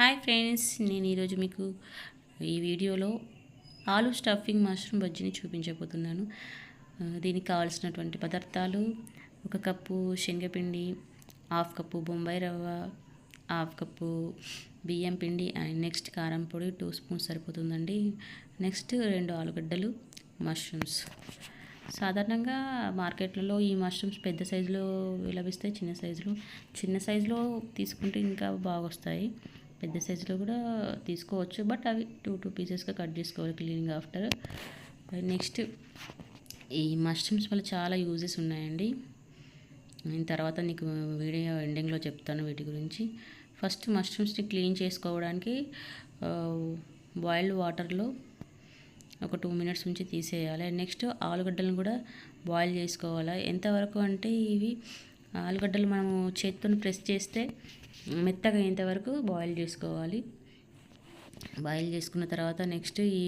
Hi friends నేను ఈరోజు మీకు ఈ వీడియోలో ఆలు స్టఫింగ్ మష్రూమ్ బజ్జీని చూపించబోతున్నాను. దీనికి కావాల్సినటువంటి పదార్థాలు ఒక కప్పు శనగపిండి హాఫ్ కప్పు బొంబాయి రవ్వ హాఫ్ కప్పు బియ్యం పిండి అండ్ నెక్స్ట్ కారం పొడి టూ స్పూన్స్ సరిపోతుందండి. నెక్స్ట్ రెండు ఆలుగడ్డలు మష్రూమ్స్. సాధారణంగా మార్కెట్లలో ఈ మష్రూమ్స్ పెద్ద సైజులో లభిస్తాయి చిన్న సైజులో. చిన్న సైజులో తీసుకుంటే ఇంకా బాగా వస్తాయి పెద్ద సైజులో కూడా తీసుకోవచ్చు. బట్ అవి టూ టూ పీసెస్గా కట్ చేసుకోవాలి క్లీనింగ్ ఆఫ్టర్. నెక్స్ట్ ఈ మష్రూమ్స్ వల్ల చాలా యూజెస్ ఉన్నాయండి. నేను తర్వాత నీకు వీడియో ఎండింగ్లో చెప్తాను వీటి గురించి. ఫస్ట్ మష్రూమ్స్ని క్లీన్ చేసుకోవడానికి బాయిల్డ్ వాటర్లో ఒక టూ మినిట్స్ ఉంచి తీసేయాలి. నెక్స్ట్ ఆలుగడ్డలను కూడా బాయిల్ చేసుకోవాలి. ఎంతవరకు అంటే ఇవి ఆలుగడ్డలు మనము చేతితో ప్రెస్ చేస్తే మెత్తగా అయ్యేంతవరకు బాయిల్ చేసుకోవాలి. బాయిల్ చేసుకున్న తర్వాత నెక్స్ట్ ఈ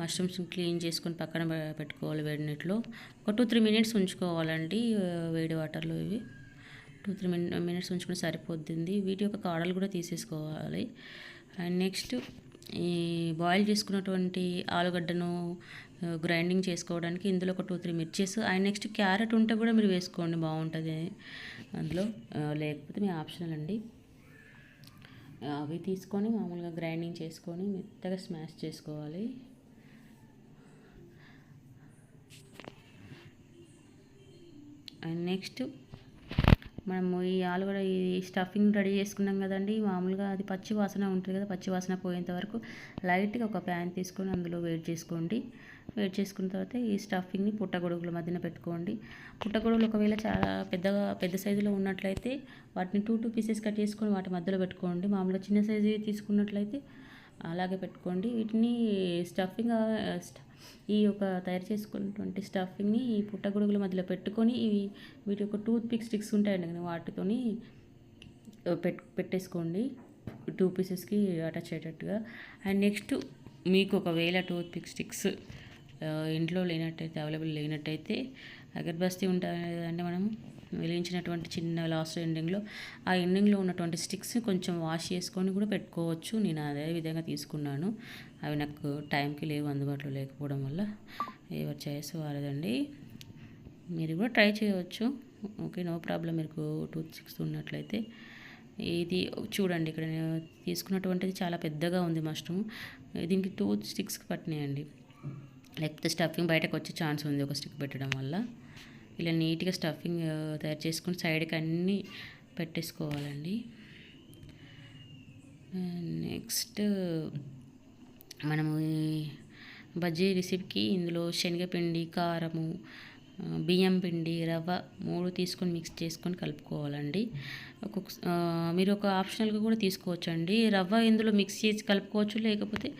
మష్రూమ్స్ క్లీన్ చేసుకుని పక్కన పెట్టుకోవాలి వేడి నీటిలో. ఒక టూ త్రీ మినిట్స్ ఉంచుకోవాలండి వేడి వాటర్లో ఇవి. టూ త్రీ మినిట్స్ ఉంచుకుంటే సరిపోతుంది వీటి యొక్క కాడలు కూడా తీసేసుకోవాలి. అండ్ నెక్స్ట్ ఈ బాయిల్ చేసుకున్నటువంటి ఆలుగడ్డను గ్రైండింగ్ చేసుకోవడానికి ఇందులో ఒక టూ త్రీ మిర్చెస్ అండ్ నెక్స్ట్ క్యారెట్ ఉంటే కూడా మీరు వేసుకోండి బాగుంటుంది. అందులో లేకపోతే మీ ఆప్షనల్ అండి. అవి తీసుకొని మామూలుగా గ్రైండింగ్ చేసుకొని మెత్తగా స్మాష్ చేసుకోవాలి. అండ్ నెక్స్ట్ మనము ఈ ఆలుగడ్డ ఈ స్టఫింగ్ రెడీ చేసుకున్నాం కదండి. మామూలుగా అది పచ్చి వాసన ఉంటుంది కదా పచ్చి వాసన పోయేంత వరకు లైట్గా ఒక ప్యాన్ తీసుకొని అందులో వేడి చేసుకోండి. వేడి చేసుకున్న తర్వాత ఈ స్టఫింగ్ని పుట్టగొడుగుల మధ్యన పెట్టుకోండి. పుట్టగొడుగులు ఒకవేళ చాలా పెద్దగా పెద్ద సైజులో ఉన్నట్లయితే వాటిని టూ టూ పీసెస్ కట్ చేసుకొని వాటి మధ్యలో పెట్టుకోండి. మామూలుగా చిన్న సైజు తీసుకున్నట్లయితే అలాగే పెట్టుకోండి. వీటిని స్టఫింగ్ స్ట- ఈ యొక్క తయారు చేసుకున్నటువంటి స్టఫింగ్ని ఈ పుట్టగొడుగుల మధ్యలో పెట్టుకొని ఇవి వీటి యొక్క టూత్ పిక్ స్టిక్స్ ఉంటాయండి కదా, వాటితోని పెట్ పెట్టేసుకోండి. టూ పీసెస్కి అటాచ్ అయ్యేటట్టుగా. అండ్ నెక్స్ట్ మీకు ఒకవేళ టూత్ పిక్ స్టిక్స్ ఇంట్లో లేనట్టయితే అవైలబుల్ లేనట్టయితే అగర్బస్తీ ఉంటాయి అంటే మనం వెలిగించినటువంటి చిన్న లాస్ట్ ఎండింగ్లో ఆ ఎండింగ్లో ఉన్నటువంటి స్టిక్స్ కొంచెం వాష్ చేసుకొని కూడా పెట్టుకోవచ్చు. నేను అదే విధంగా తీసుకున్నాను. అవి నాకు టైంకి లేవు అందుబాటులో లేకపోవడం వల్ల ఎవరి చాయిస్ వారదండి మీరు కూడా ట్రై చేయవచ్చు. ఓకే నో ప్రాబ్లం మీకు టూత్ స్టిక్స్ ఉన్నట్లయితే. ఇది చూడండి ఇక్కడ నేను తీసుకున్నటువంటిది చాలా పెద్దగా ఉంది మష్రూమ్ దీనికి టూ స్టిక్స్ పట్టినాయండి. లేకపోతే స్టఫింగ్ బయటకు వచ్చే ఛాన్స్ ఉంది ఒక స్టిక్ పెట్టడం వల్ల. ఇలా నీట్గా స్టఫింగ్ తయారు చేసుకుని సైడ్కి అన్నీ పెట్టేసుకోవాలండి. నెక్స్ట్ మనము బజ్జీ రెసిపీకి ఇందులో శనగపిండి కారము బియ్యం పిండి రవ్వ మూడు తీసుకొని మిక్స్ చేసుకొని కలుపుకోవాలండి. ఒక్కొక్క మీరు ఒక ఆప్షనల్గా కూడా తీసుకోవచ్చండి. రవ్వ ఇందులో మిక్స్ చేసి కలుపుకోవచ్చు లేకపోతే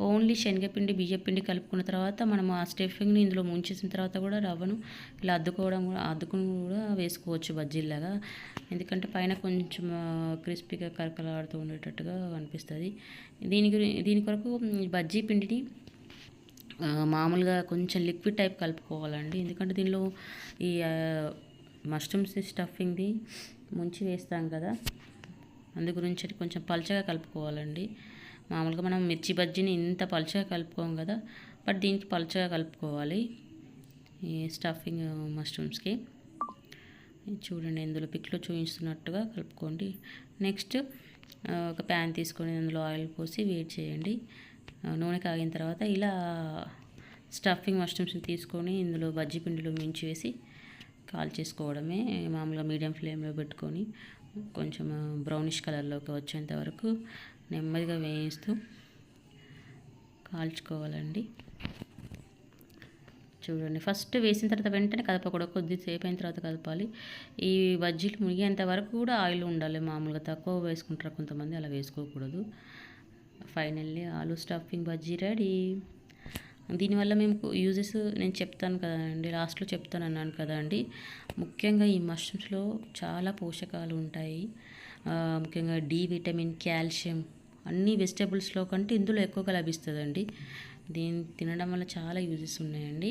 ఓన్లీ శనగపిండి బియ్యం పిండి కలుపుకున్న తర్వాత మనం ఆ స్టఫింగ్ని ఇందులో ముంచేసిన తర్వాత కూడా రవ్వను ఇలా అద్దుకోవడం కూడా అద్దుకుని కూడా వేసుకోవచ్చు బజ్జీలాగా ఎందుకంటే పైన కొంచెం క్రిస్పీగా కరకలాడుతూ ఉండేటట్టుగా అనిపిస్తుంది. దీని గురి దీని కొరకు బజ్జీ పిండిని మామూలుగా కొంచెం లిక్విడ్ టైప్ కలుపుకోవాలండి. ఎందుకంటే దీనిలో ఈ మష్రూమ్స్ స్టఫింగ్ది ముంచి వేస్తాం కదా. అందు గురించి కొంచెం పలచగా కలుపుకోవాలండి. మామూలుగా మనం మిర్చి బజ్జీని ఇంత పలచగా కలుపుకోం కదా బట్ దీనికి పలచగా కలుపుకోవాలి ఈ స్టఫింగ్ మష్రూమ్స్కి చూడండి ఇందులో పిక్లో చూపిస్తున్నట్టుగా కలుపుకోండి. నెక్స్ట్ ఒక ప్యాన్ తీసుకొని అందులో ఆయిల్ పోసి వేడి చేయండి. నూనె కాగిన తర్వాత ఇలా స్టఫింగ్ మష్రూమ్స్ని తీసుకొని ఇందులో బజ్జీ పిండిలో మించి వేసి కాల్ చేసుకోవడమే మామూలుగా మీడియం ఫ్లేమ్లో పెట్టుకొని కొంచెం బ్రౌనిష్ కలర్లోకి వచ్చేంత వరకు నెమ్మదిగా వేయిస్తూ కాల్చుకోవాలండి. చూడండి ఫస్ట్ వేసిన తర్వాత వెంటనే కదపకూడదు కొద్దిసేపు అయిన తర్వాత కదపాలి. ఈ బజ్జీలు మునిగేంత వరకు కూడా ఆయిల్ ఉండాలి మామూలుగా తక్కువ వేసుకుంటారు కొంతమంది అలా వేసుకోకూడదు. ఫైనల్లీ ఆలు స్టఫింగ్ బజ్జీ రెడీ. దీనివల్ల మేము యూజెస్ నేను చెప్తాను కదండి లాస్ట్లో చెప్తాను అన్నాను కదండి. ముఖ్యంగా ఈ మష్రూమ్స్లో చాలా పోషకాలు ఉంటాయి. ముఖ్యంగా డి విటమిన్ కాల్షియం అన్ని వెజిటేబుల్స్లో కంటే ఇందులో ఎక్కువగా లభిస్తుందండి. దీన్ని తినడం వల్ల చాలా యూజెస్ ఉన్నాయండి.